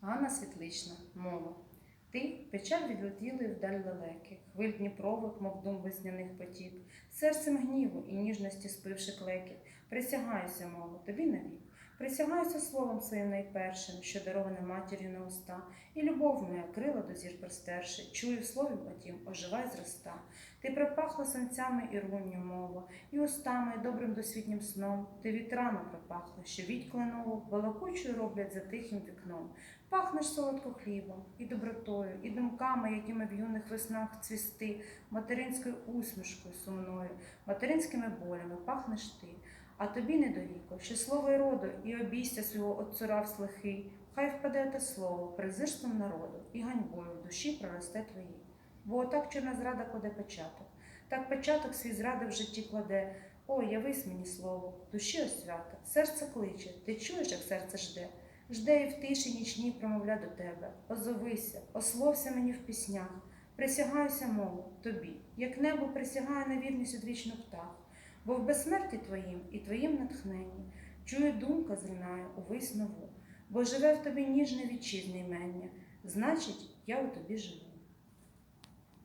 Ганна Світлична, мова. Ти печаль відлетіли вдаль далеке, хвиль Дніпрових, мов дум весняних потік, серцем гніву і ніжності спивши клекіт. Присягаюся, мова, тобі навік. Присягаюся словом своїм найпершим, що дароване матір'ю на уста, і любов моя крила до зір простерши, чую слові потім, оживай зроста. Ти припахла сонцями і рунню мова, і устами, добрим досвітнім сном. Ти вітрами припахла, що віть кленову, балакучою роблять за тихим вікном. Пахнеш солодко хлібом, і добротою, і думками, якими в юних веснах цвісти, материнською усмішкою сумною, материнськими болями пахнеш ти. А тобі не до віку, що слово й роду, і обійстя свого отцурав слихий, хай впаде те слово презирством народу, і ганьбою в душі проросте твої. Бо отак чорна зрада кладе початок, так початок свій зради в житті кладе. О, явись мені слово, душі освята, серце кличе, ти чуєш, як серце жде, жде і в тиші нічній промовля до тебе. Озовися, ословся мені в піснях, присягаюся, мову, тобі, як небо присягає на вірність одвічну птах, бо в безсмерті твоїм і твоїм натхненні чую думка зринає увесь нову, бо живе в тобі ніжне вітчизне імення, значить, я у тобі живу.